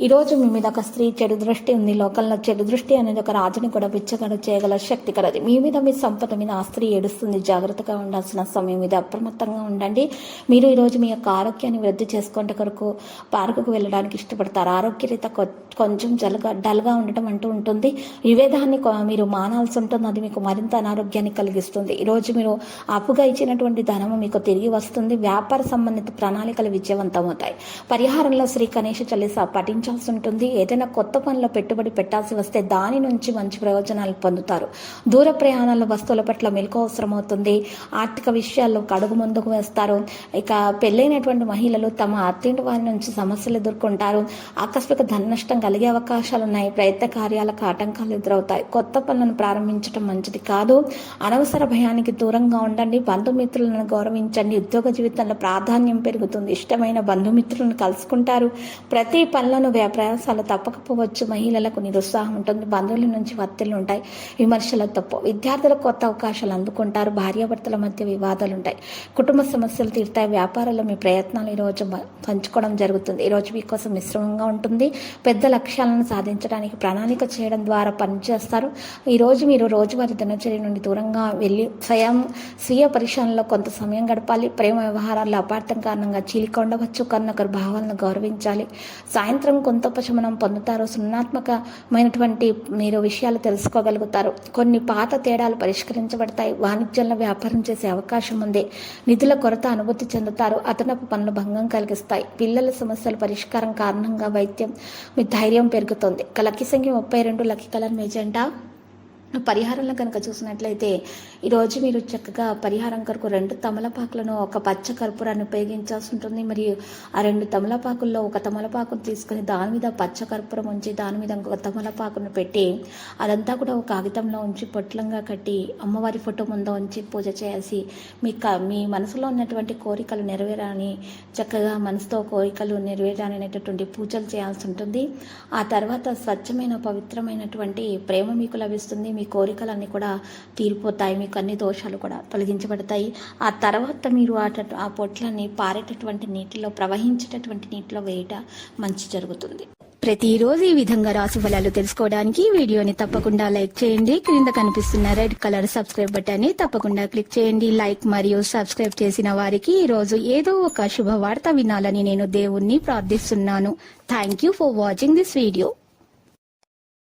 ఈరోజు మీ మీద ఒక స్త్రీ చెడు దృష్టి ఉంది. లోకంలో చెడు దృష్టి అనేది ఒక రాజుని కూడా బిచ్చగాడు చేయగల శక్తి కలది. మీ మీద మీ సంపద మీద ఆ స్త్రీ ఏడుస్తుంది. జాగ్రత్తగా ఉండాల్సిన సమయం మీద అప్రమత్తంగా ఉండండి. మీరు ఈరోజు మీ యొక్క ఆరోగ్యాన్ని వృద్ధి చేసుకుంటే కొరకు పార్కుకు వెళ్ళడానికి ఇష్టపడతారు. ఆరోగ్యరీత కొ- కొంచెం జలగా డల్గా ఉండటం అంటూ ఉంటుంది. వివేదాన్ని మీరు మానాల్సి ఉంటుంది. అది మీకు మరింత అనారోగ్యాన్ని కలిగిస్తుంది. ఈరోజు మీరు అప్పుగా ఇచ్చినటువంటి ధనము మీకు తిరిగి వస్తుంది. వ్యాపార సంబంధిత ప్రణాళికలు విజయవంతమవుతాయి. పరిహారంలో శ్రీ గణేష చలిస పఠించాల్సి ఉంటుంది. ఏదైనా కొత్త పనిలో పెట్టుబడి పెట్టాల్సి వస్తే దాని నుంచి మంచి ప్రయోజనాలు పొందుతారు. దూర ప్రయాణాల వస్తువుల పట్ల మెలకు అవసరమవుతుంది. ఆర్థిక విషయాల్లో కడుగు ముందుకు వేస్తారు. ఇక పెళ్ళైనటువంటి మహిళలు తమ అత్తింటి వారి నుంచి సమస్యలు ఎదుర్కొంటారు. ఆకస్మిక ధన నష్టం కలిగే అవకాశాలు ఉన్నాయి. ప్రయత్న కార్యాలకు ఆటంకాలు ఎదురవుతాయి. కొత్త పనులను ప్రారంభించడం మంచిది కాదు. అనవసర భయానికి దూరంగా ఉండండి. బంధుమిత్రులను గౌరవించండి. ఉద్యోగ జీవితంలో ప్రాధాన్యం పెరుగుతుంది. ఇష్టమైన బంధుమిత్రులను కలుసుకుంటారు. ప్రతి పనులను వ్యా- ప్రయాసాలు తప్పకపోవచ్చు. మహిళలకు నిరుత్సాహం ఉంటుంది. బంధువుల నుంచి ఒత్తిళ్ళు ఉంటాయి. విమర్శలు తప్పు. విద్యార్థులకు కొత్త అవకాశాలు అందుకుంటారు. భార్యాభర్తల మధ్య వివాదాలు ఉంటాయి. కుటుంబ సమస్యలు తీరుతాయి. వ్యాపారాల్లో మీ ప్రయత్నాలు ఈరోజు పంచుకోవడం జరుగుతుంది. ఈరోజు మీకోసం మిశ్రమంగా ఉంటుంది. పెద్ద లక్ష్యాలను సాధించడానికి ప్రణాళిక చేయడం ద్వారా పనిచేస్తారు. ఈరోజు మీరు రోజువారీ దినచర్య నుండి దూరంగా వెళ్ళి స్వయం స్వీయ పరిశ్రమలో కొంత సమయం గడపాలి. ప్రేమ వ్యవహారాల్లో అపార్థం కారణంగా చీలిక ఉండవచ్చు. కన్నొకరు భావాలను గౌరవించాలి. సాయంత్రం కొంత ఉపశమనం పొందుతారు సున్నాత్మకమైనటువంటి మీరు విషయాలు తెలుసుకోగలుగుతారు. కొన్ని పాత తేడాలు పరిష్కరించబడతాయి. వాణిజ్యంలో వ్యాపారం చేసే అవకాశం ఉంది. నిధుల కొరత అనుభూతి చెందుతారు. అదనపు పనులు భంగం కలిగిస్తాయి. పిల్లల సమస్యల పరిష్కారం కారణంగా వైద్యం మీ ధైర్యం పెరుగుతుంది. లక్కీ సంఖ్య ముప్పై రెండు లక్కీ కలర్ మెజెండా పరిహారంలో కనుక చూసినట్లయితే ఈరోజు మీరు చక్కగా పరిహారం కొరకు రెండు తమలపాకులను ఒక పచ్చ కర్పూరాన్ని ఉపయోగించాల్సి ఉంటుంది. మరియు ఆ రెండు తమలపాకుల్లో ఒక తమలపాకును తీసుకొని దాని మీద పచ్చ కర్పూరం ఉంచి దాని మీద ఇంకొక తమలపాకును పెట్టి అదంతా కూడా ఒక కాగితంలో ఉంచి పొట్లంగా కట్టి అమ్మవారి ఫోటో ముందు ఉంచి పూజ చేసి మీ క మీ మనసులో ఉన్నటువంటి కోరికలు నెరవేరాని చక్కగా మనసుతో కోరికలు నెరవేరాలని అనేటటువంటి పూజలు చేయాల్సి ఉంటుంది. ఆ తర్వాత స్వచ్ఛమైన పవిత్రమైనటువంటి ప్రేమ మీకు లభిస్తుంది. మీ కోరికలన్నీ కూడా తీరిపోతాయి మీకు అన్ని దోషాలు కూడా తొలగించబడతాయి. ఆ తర్వాత మీరు ఆ ఆ పొట్లని పారేటటువంటి నీటిలో ప్రవహించేటటువంటి నీటిలో వేయట మంచి జరుగుతుంది. ప్రతిరోజు ఈ విధంగా రాసు ఫలాలు తెలుసుకోవడానికి వీడియోని తప్పకుండా లైక్ చేయండి. క్రింద కనిపిస్తున్న రెడ్ కలర్ సబ్స్క్రైబ్ బటన్ని తప్పకుండా క్లిక్ చేయండి. లైక్ మరియు సబ్స్క్రైబ్ చేసిన వారికి ఈ రోజు ఏదో ఒక శుభవార్త వినాలని నేను దేవుణ్ణి ప్రార్థిస్తున్నాను. Thank you for watching this video.